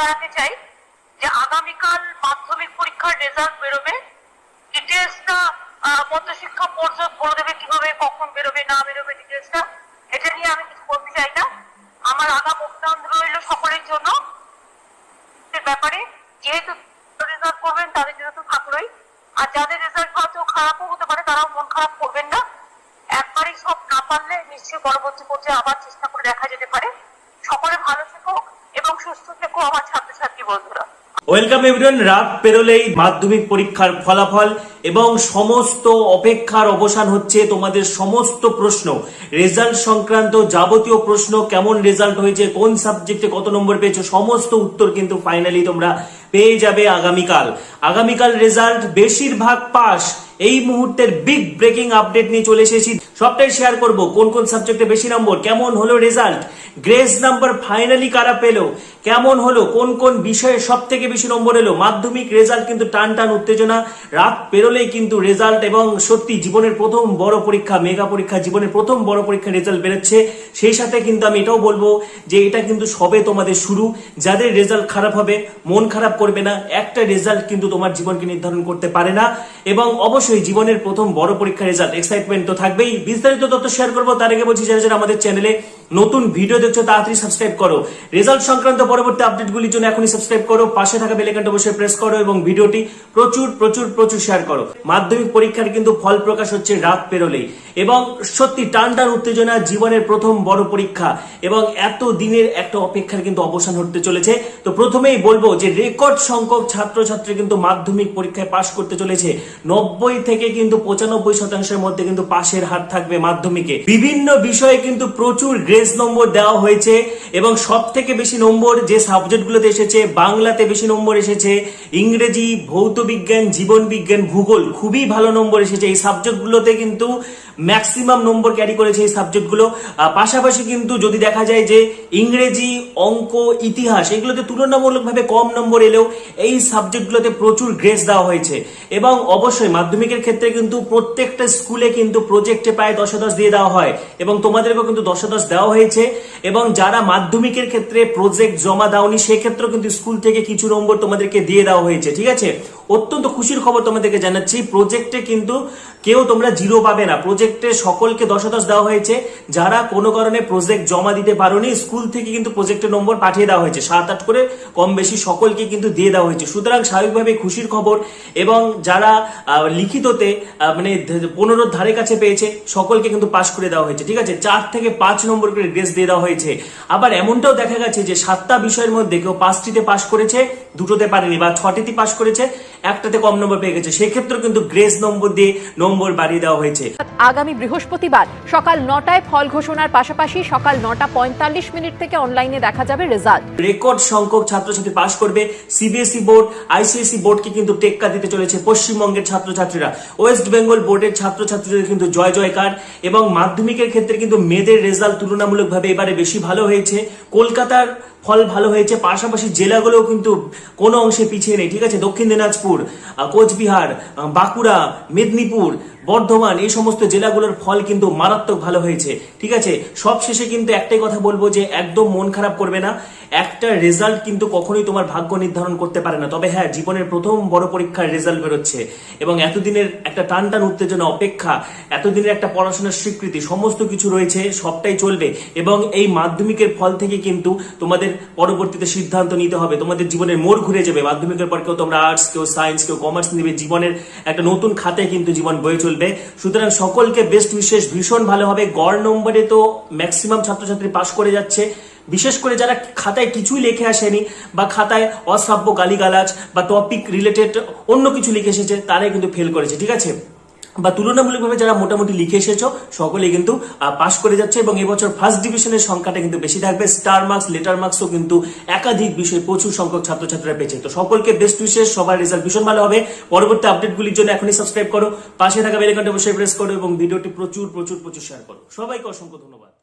জানাতে চাই যে আগামীকাল মাধ্যমিক পরীক্ষার রেজাল্ট বেরোবে। ডিটেলসটা মধ্যশিক্ষা পর্ষদ বলে দেবে কীভাবে, কখন বেরোবে, না বেরোবে ডিটেলসটা এটা নিয়ে আমি কিছু বলতে চাই না। আমার আগাম অভিনন্দন রইল সকলের জন্য। ব্যাপারে যেহেতু রেজাল্ট করবেন, তাদের জন্য তো থাকলোই। আর যাদের রেজাল্ট হয়তো খারাপও হতে পারে, তারাও মন খারাপ করবেন না। একবারই সব না পারলে নিশ্চয়ই পরবর্তী পর্যায়ে আবার চেষ্টা করে দেখা যেতে পারে। সকলে ভালো ওয়েলকাম এভরিওয়ান, রাত পেরোলেই মাধ্যমিক পরীক্ষার ফলাফল এবং সমস্ত অপেক্ষার অবসান হচ্ছে তোমাদের সমস্ত প্রশ্ন। রেজাল্ট সংক্রান্ত যাবতীয় প্রশ্ন, কেমন রেজাল্ট হয়েছে, কোন সাবজেক্টে কত নম্বর পেয়েছ, সমস্ত উত্তর কিন্তু ফাইনালি তোমরা পেয়ে যাবে আগামীকাল। আগামীকাল রেজাল্ট বেশিরভাগ পাস এই মুহূর্তের বিগ ব্রেকিং আপডেট নিয়ে চলে এসেছি। সবটাই শেয়ার করব, কোন কোন সাবজেক্টে বেশি নম্বর কেমন হলো রেজাল্ট গ্রেস নাম্বার ফাইনালি কারা পেল, কেমন হলো, কোন কোন বিষয়ে সব থেকে বেশি নম্বর এলো, মাধ্যমিক রেজাল্ট কিন্তু টান টান উত্তেজনা, রাত পেরোলেই কিন্তু রেজাল্ট এবং সত্যি জীবনের প্রথম বড় পরীক্ষা মেগা পরীক্ষা, জীবনের প্রথম বড় পরীক্ষা রেজাল্ট বেরোচ্ছে। সেই সাথে কিন্তু আমি এটাও বলব যে এটা কিন্তু সবে তোমাদের শুরু। যাদের রেজাল্ট খারাপ হবে, মন খারাপ করবে না, একটা রেজাল্ট কিন্তু তোমার জীবনকে নির্ধারণ করতে পারে না। এবং অবশ্যই জীবনের প্রথম বড় পরীক্ষার রেজাল্ট এক্সাইটমেন্ট তো থাকবেই। বিস্তারিত তথ্য শেয়ার করব, তার আগে বলছি যারা যারা আমাদের চ্যানেলে নতুন ভিডিও দেখছ, তাড়াতাড়ি সাবস্ক্রাইব করো। রেজাল্ট সংক্রান্ত পরবর্তী আপডেটগুলির জন্য এখনই সাবস্ক্রাইব করো। পাশে থাকা বেলেকানটা বসে প্রেস করো এবং ভিডিওটি প্রচুর প্রচুর প্রচুর শেয়ার করো। মাধ্যমিক পরীক্ষার কিন্তু ফল প্রকাশ হচ্ছে রাত পেরোলেই। এবং সত্যি টান টান উত্তেজনা জীবনের প্রথম বড় পরীক্ষা। এবং এত দিনের একটা অপেক্ষার কিন্তু অবসান হতে চলেছে। তো প্রথমেই বলব যে রেকর্ড সংখ্যক ছাত্রছাত্রী কিন্তু মাধ্যমিক পরীক্ষায় পাশ করতে চলেছে। নব্বই থেকে কিন্তু পঁচানব্বই শতাংশের মধ্যে কিন্তু পাশের হার থাকবে মাধ্যমিকে। বিভিন্ন বিষয়ে কিন্তু প্রচুর গ্রেস নম্বর দেওয়া হয়েছে এবং সব থেকে বেশি নম্বর যে সাবজেক্টগুলোতে এসেছে, বাংলাতে বেশি নম্বর এসেছে, ইংরেজি, ভৌত বিজ্ঞান, জীবন বিজ্ঞান, ভূগোল, খুবই ভালো নম্বর এসেছে। এই সাবজেক্টগুলোতে কিন্তু ম্যাক্সিমাম নম্বর ক্যারি করেছে এই সাবজেক্টগুলো পাশাপাশি কিন্তু যদি দেখা যায় যে ইংরেজি, অঙ্ক, ইতিহাস, এগুলোতে তুলনামূলকভাবে কম নম্বর এলেও এই সাবজেক্টগুলোতে প্রচুর গ্রেস দেওয়া হয়েছে। এবং অবশ্যই মাধ্যমিকের ক্ষেত্রে কিন্তু প্রত্যেকটা স্কুলে কিন্তু প্রজেক্টে প্রায় দশ দশ দিয়ে দেওয়া হয়। এবং তোমাদেরকেও কিন্তু দশ দশ দেওয়া হয়েছে। এবং যারা মাধ্যমিকের ক্ষেত্রে প্রজেক্ট জমা দাওনি, সেক্ষেত্রেও কিন্তু স্কুল থেকে কিছু নম্বর তোমাদেরকে দিয়ে দেওয়া হয়েছে, ঠিক আছে? অত্যন্ত খুশির খবর তোমাদেরকে জানাচ্ছি। প্রজেক্টে কিন্তু কেউ তোমরা জিরো পাবে না। প্রজেক্টে সকলকে দশ দশ দেওয়া হয়েছে। যারা কোনো কারণে প্রজেক্ট জমা দিতে পারোনি স্কুল থেকে কিন্তু প্রজেক্টের নম্বর পাঠিয়ে দেওয়া হয়েছে। সাত আট করে কম বেশি সকলকে কিন্তু দিয়ে দেওয়া হয়েছে। সুতরাং স্বাভাবিকভাবে খুশির খবর এবং যারা লিখিততে মানে পনেরো ধারে কাছে পেয়েছে, সকলকে কিন্তু পাশ করে দেওয়া হয়েছে। ঠিক আছে? চার থেকে পাঁচ নম্বর করে গ্রেস দিয়ে দেওয়া হয়েছে। আবার এমনটাও দেখা গেছে যে সাতটা বিষয়ের মধ্যে কেউ পাঁচটিতে পাশ করেছে, দুটোতে পারেনি বা ছটিতে পাশ করেছে। একটাতে কম নম্বর পেয়ে গেছে। সেক্ষেত্রেও কিন্তু গ্রেস নম্বর দিয়ে নম্বর বাড়িয়ে দেওয়া হয়েছে। আগামী বৃহস্পতিবার সকাল নটায় ফল ঘোষণার পাশাপাশি সকাল নটা পঁয়তাল্লিশ মিনিট থেকে অনলাইনে দেখা যাবে রেজাল্ট রেকর্ড সংখ্যক ছাত্রছাত্রী পাশ করবে। সিবিএসই বোর্ড আইসিএসই বোর্ডকে কিন্তু টেক্কা দিতে চলেছে পশ্চিমবঙ্গের ছাত্রছাত্রীরা। ওয়েস্ট বেঙ্গল বোর্ডের ছাত্রছাত্রীদের কিন্তু জয় জয়কার এবং মাধ্যমিকের ক্ষেত্রে কিন্তু মেয়েদের রেজাল্ট তুলনামূলকভাবে এবারে বেশি ভালো হয়েছে। কলকাতার ফল ভালো হয়েছে, পাশাপাশি জেলাগুলোও কিন্তু কোনো অংশে পিছিয়ে নেই, ঠিক আছে? দক্ষিণ দিনাজপুর কোচবিহার বাঁকুড়া, মেদিনীপুর, বর্ধমান, এই সমস্ত জেলাগুলোর ফল কিন্তু মারাত্মক ভালো হয়েছে, ঠিক আছে? সব শেষে কিন্তু একটাই কথা বলব যে একদম মন খারাপ করবে না। একটা রেজাল্ট কিন্তু কখনোই তোমার ভাগ্য নির্ধারণ করতে পারে না। তবে হ্যাঁ জীবনের প্রথম বড় পরীক্ষার রেজাল্ট বেরোচ্ছে এবং এতদিনের একটা টান টান উত্তেজনা, অপেক্ষা, এতদিনের একটা পড়াশোনার স্বীকৃতি, সমস্ত কিছু রয়েছে, সবটাই চলবে এবং এই মাধ্যমিকের ফল থেকে কিন্তু তোমাদের পরবর্তীতে সিদ্ধান্ত নিতে হবে। তোমাদের জীবনের মোড় ঘুরে যাবে। মাধ্যমিকের পর কেউ তোমরা আর্টস কেউ সায়েন্স কেউ কমার্স নিবে। জীবনের একটা নতুন খাতে কিন্তু জীবন বয়ে চলবে। সুতরাং সকলকে বেস্ট বিশেষ ভীষণ ভালো হবে। গড় নম্বরে তো ম্যাক্সিমাম ছাত্রছাত্রী পাশ করে যাচ্ছে। বিশেষ করে যারা খাতায় কিছুই লিখে আসেনি বা খাতায় অশ্রাব্য গালিগালাজ বা টপিক রিলেটেড অন্য কিছু লিখে এসেছে, তারাই কিন্তু ফেল করেছে। ঠিক আছে? বা তুলনামূলকভাবে যারা মোটামুটি লিখে এসেছ, সকলে কিন্তু পাস করে যাচ্ছে এবং এবছর ফার্স্ট ডিভিশনের সংখ্যাটা কিন্তু বেশি থাকবে। স্টার মার্কস লেটার মার্কসও কিন্তু একাধিক বিষয়ে প্রচুর সংখ্যক ছাত্রছাত্রীরা পেয়েছে। তো সকলকে বেস্ট উইশেষ সবার রেজাল্ট ভীষণ ভালো হবে। পরবর্তী আপডেটগুলির জন্য এখনই সাবস্ক্রাইব করো। পাশে থাকা বেলেকনটা অবশ্যই প্রেস করো এবং ভিডিওটি প্রচুর প্রচুর প্রচুর শেয়ার করো। সবাইকে অসংখ্য ধন্যবাদ।